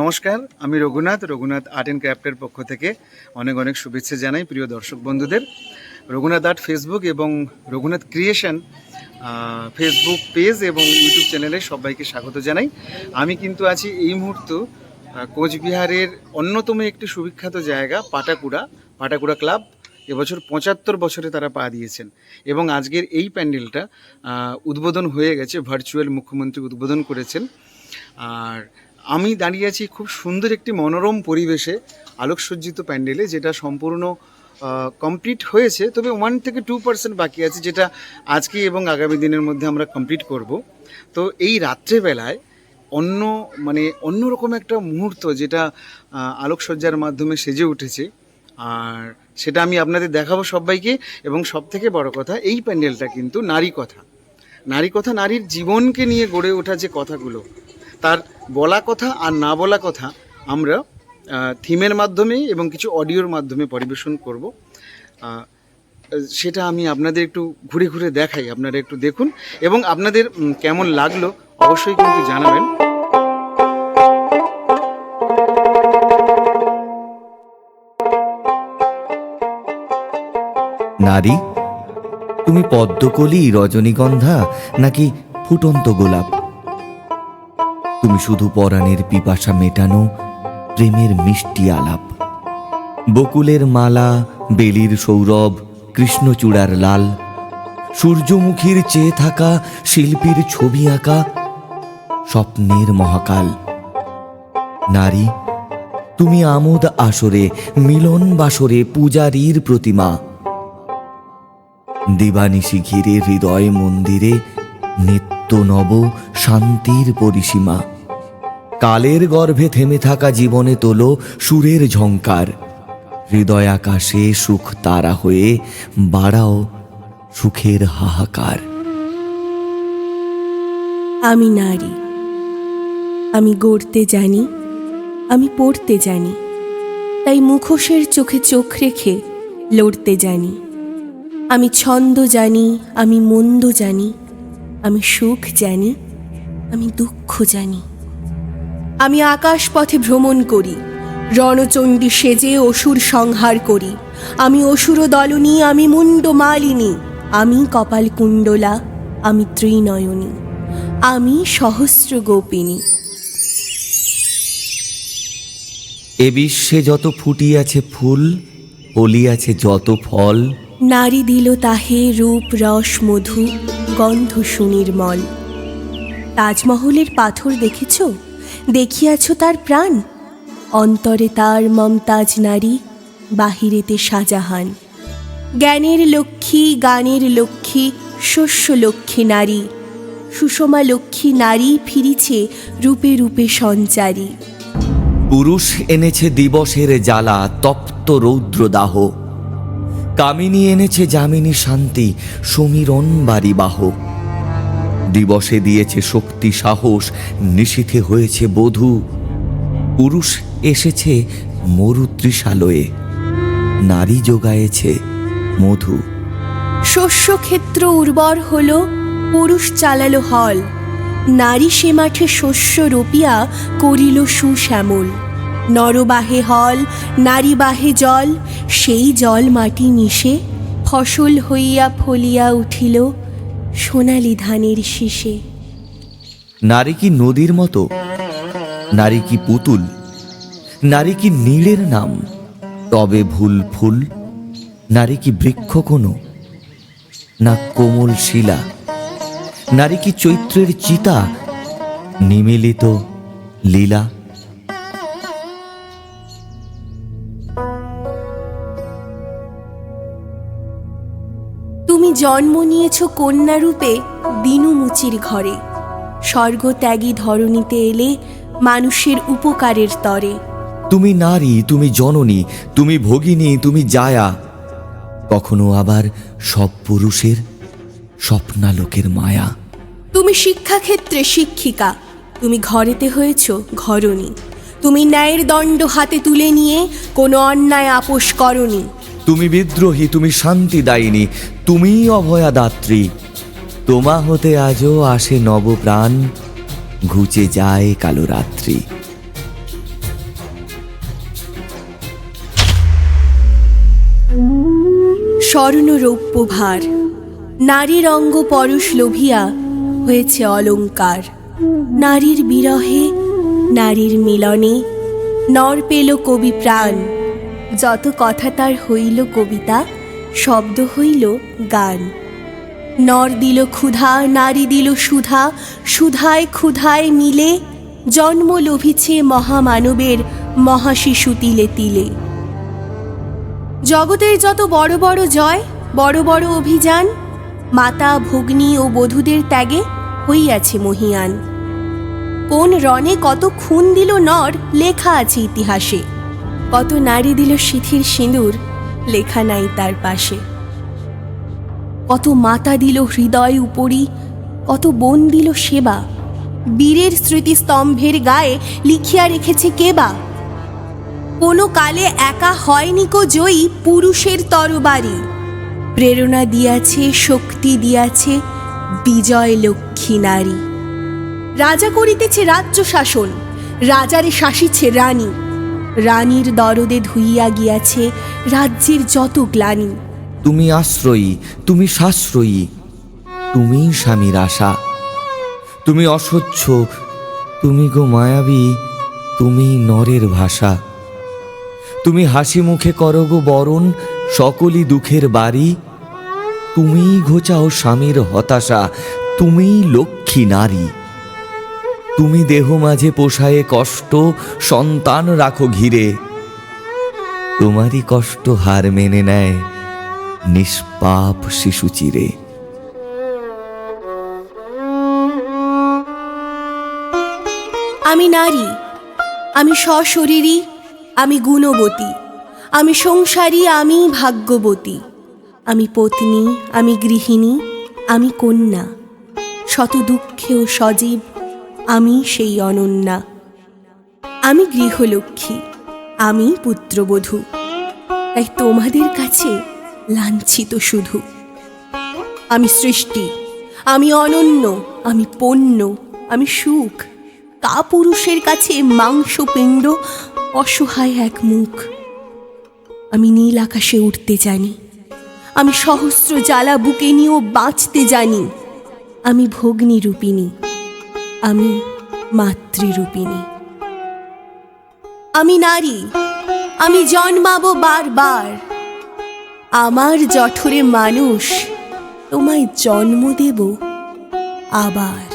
নমস্কার, আমি Raghunath Raghunath art and ক্রাফটের পক্ষ থেকে অনেক অনেক শুভেচ্ছা জানাই প্রিয় দর্শক বন্ধুদের। রঘুনাথ আর্ট ফেসবুক এবং রঘুনাথ ক্রিয়েশন ফেসবুক পেজ এবং ইউটিউব চ্যানেলে সবাইকে স্বাগত জানাই। আমি কিন্তু আছি এই মুহূর্ত কোচবিহারের অন্যতম একটি সুবিখ্যাত জায়গা, পাটাকুড়া পাটাকুড়া ক্লাব। এবছর পঁচাত্তর বছরে তারা পা দিয়েছেন এবং আজকের এই প্যান্ডেলটা উদ্বোধন হয়ে গেছে ভার্চুয়াল মুখ্যমন্ত্রী উদ্বোধন করেছেন। আর আমি দাঁড়িয়ে আছি খুব সুন্দর একটি মনোরম পরিবেশে আলোকসজ্জিত প্যান্ডেলে, যেটা সম্পূর্ণ কমপ্লিট হয়েছে। তবে ওয়ান থেকে টু পার্সেন্ট বাকি আছে, যেটা আজকে এবং আগামী দিনের মধ্যে আমরা কমপ্লিট করব। তো এই রাত্রেবেলায় অন্য মানে অন্যরকম একটা মুহূর্ত, যেটা আলোকসজ্জার মাধ্যমে সেজে উঠেছে। আর সেটা আমি আপনাদের দেখাবো সবাইকে, এবং সব থেকে বড় কথা, এই প্যান্ডেলটা কিন্তু নারী কথা। নারী কথা, নারীর জীবনকে নিয়ে গড়ে ওঠা যে কথাগুলো তার বলা কথা আর না বলা কথা আমরা থিমের মাধ্যমে এবং কিছু অডিওর মাধ্যমে পরিবেশন করব। সেটা আমি আপনাদের একটু ঘুরে ঘুরে দেখাই, আপনারা একটু দেখুন। এবং আপনাদের কেমন লাগল অবশ্যই কিন্তু জানাবেন। নারী, তুমি পদ্মকলি, রজনীগন্ধা, নাকি ফুটন্ত গোলাপ? তুমি শুধু পরাণের পিপাসা মেটানো, প্রেমের মিষ্টি আলাপ। বকুলের মালা, বেলির সৌরভ, কৃষ্ণচূড়ার লাল, সূর্যমুখীর চেয়ে থাকা শিল্পীর ছবি আঁকা স্বপ্নের মহাকাল। নারী, তুমি আমোদ আসরে, মিলন বাসরে পূজারীর প্রতিমা। দিবানিশি ঘিরে হৃদয় মন্দিরে নিত্য নব শান্তির পরিসীমা। কালের গর্ভে থেমে থাকা জীবনে তোলো সুরের ঝংকার। হৃদয় আকাশে সুখ তারা হয়ে বাড়াও সুখের হাহাকার। আমি নারী। আমি গড়তে জানি, আমি পড়তে জানি, তাই মুখোশের চোখে চোখ রেখে লড়তে জানি। আমি ছন্দ জানি, আমি মন্দ জানি, আমি সুখ জানি, আমি দুঃখ জানি। আমি আকাশ পথে ভ্রমণ করি। রণচণ্ডী সেজে অসুর সংহার করি। আমি অসুর দলনী আমি মুন্ড মালিনী। আমি কপাল কুণ্ডলা আমি ত্রিনয়নী। আমি সহস্র গোপিনী। এ বিশ্বে যত ফুটিয়াছে ফুল ফলিয়াছে যত ফল। নারী দিল তাহে রূপ রস মধু গন্ধ সুনির্মল। তাজমহলের পাথর দেখেছ? দেখিয়াছ তার প্রাণ? অন্তরে তার মমতাজ নারী, বাহিরেতে শাহজাহান। জ্ঞানের লক্ষ্মী, গানের লক্ষ্মী, শস্য লক্ষ্মী নারী। সুষমা লক্ষ্মী নারী ফিরিছে রূপে রূপে সঞ্চারী। পুরুষ এনেছে দিবসের জ্বালা, তপ্ত রৌদ্রদাহ। কামিনী এনেছে যামিনী শান্তি সমীরণ বাড়িবাহ। দিবসে দিয়েছে শক্তি, সাহস নিশীথে হয়েছে বধূ। পুরুষ এসেছে মরুতৃষালয়ে, নারী যোগায়েছে মধু। শস্যক্ষেত্র উর্বর হল, পুরুষ চালালো হল। নারী সে মাঠে শস্য রোপিয়া করিল সুশ্যামল। নরবাহে হল, নারী বাহে জল, সেই জল মাটি মিশে ফসল হইয়া ফলিয়া উঠিল। সোনালি ধানের শীষে। নারী কি নদীর মতো? নারী কি পুতুল? নারী কি নীড়ের নাম? তবে ভুল ফুল। নারী কি বৃক্ষ কোনো? না কোমল শিলা। নারী কি চৈত্রের চিতা? নিমিলিত লীলা। তুমি জন্ম নিয়েছ কন্যারূপে দিনুমুচির ঘরে। স্বর্গত্যাগী ধরণীতে এলে মানুষের উপকারের তরে। তুমি নারী তুমি জননী তুমি ভগিনী তুমি জায়া। কখনো আবার সব পুরুষের স্বপ্নালোকের মায়া। তুমি শিক্ষাক্ষেত্রে শিক্ষিকা তুমি ঘরেতে হয়েছ ঘরণী। তুমি ন্যায়ের দণ্ড হাতে তুলে নিয়ে কোনো অন্যায় আপোষ করনি। তুমি বিদ্রোহী, তুমি শান্তি দায়িনী তুমি অভয়া দাত্রী। তোমা হতে আজও আসে নবপ্রাণ, ঘুচে যায় কালো রাত্রি। স্বর্ণ রৌপ্য ভার, নারীর অঙ্গ পরশ লোভিয়া হয়েছে অলঙ্কার। নারীর বিরহে, নারীর মিলনে, নর পেল কবি প্রাণ। যত কথা তার হইল কবিতা, শব্দ হইল গান। নর দিল ক্ষুধা, নারী দিল সুধা, সুধায় ক্ষুধায় মিলে, জন্ম লোভিছে মহামানবের মহাশিশু তিলে তিলে। জগতের যত বড় বড় জয়, বড় বড় অভিযান, মাতা, ভগ্নী ও বধূদের ত্যাগে হইয়াছে মহিয়ান। কোন রণে কত খুন দিল নর, লেখা আছে ইতিহাসে। কত নারী দিল শিথির সিঁদুর, লেখা নাই তার পাশে। কত মাতা দিল হৃদয় উপরি, কত বোন দিল সেবা। বীরের স্মৃতিস্তম্ভের গায়ে লিখিয়া রেখেছে কেবা কোনো কালে একা হয়নি কো জয়ী পুরুষের তরবারি। প্রেরণা দিয়াছে, শক্তি দিয়াছে, বিজয় লক্ষ্মী নারী। রাজা করিতেছে রাজ্য শাসন, রাজারে শাসিছে রানী। রানীর দরদে ধুইয়া গিয়াছে রাজ্যের যত গ্লানি। তুমি আশ্রয়ী, তুমি সাশ্রয়ী, তুমি স্বামীর আশা। তুমি অসহ্য তুমি গো মায়াবী, তুমি নরের ভাষা। তুমি হাসি মুখে করো গো বরণ, সকলই দুঃখের বাড়ি। তুমি ঘোচাও স্বামীর হতাশা তুমি লক্ষ্মী নারী। তুমি দেহ মাঝে পোষায়ে কষ্ট, সন্তান রাখো ঘিরে। তোমারই কষ্ট হার মেনে নেয় নিষ্পাপ শিশু চিরে। আমি নারী, আমি সশরীরী, আমি গুণবতী, আমি সংসারী, আমি ভাগ্যবতী, আমি পত্নী, আমি গৃহিণী, আমি কন্যা, শত দুঃখেও সজীব আমি সেই অনন্যা। আমি গৃহলক্ষ্মী, আমি পুত্রবধূ। তাই তোমাদের কাছে লাঞ্ছিত শুধু। আমি সৃষ্টি, আমি অনন্য, আমি পণ্য, আমি সুখ। কা পুরুষের কাছে মাংসপিণ্ড অসহায় এক মুখ। আমি নীল আকাশে উঠতে জানি। আমি সহস্র জ্বালা বুকে নিয়েও বাঁচতে জানি। আমি ভগ্নী রূপিণী আমি মাতৃরূপিণী। আমি নারী আমি জন্মাবো বারবার। আমার জঠরে মানুষ তোমায় জন্ম দেব আবার।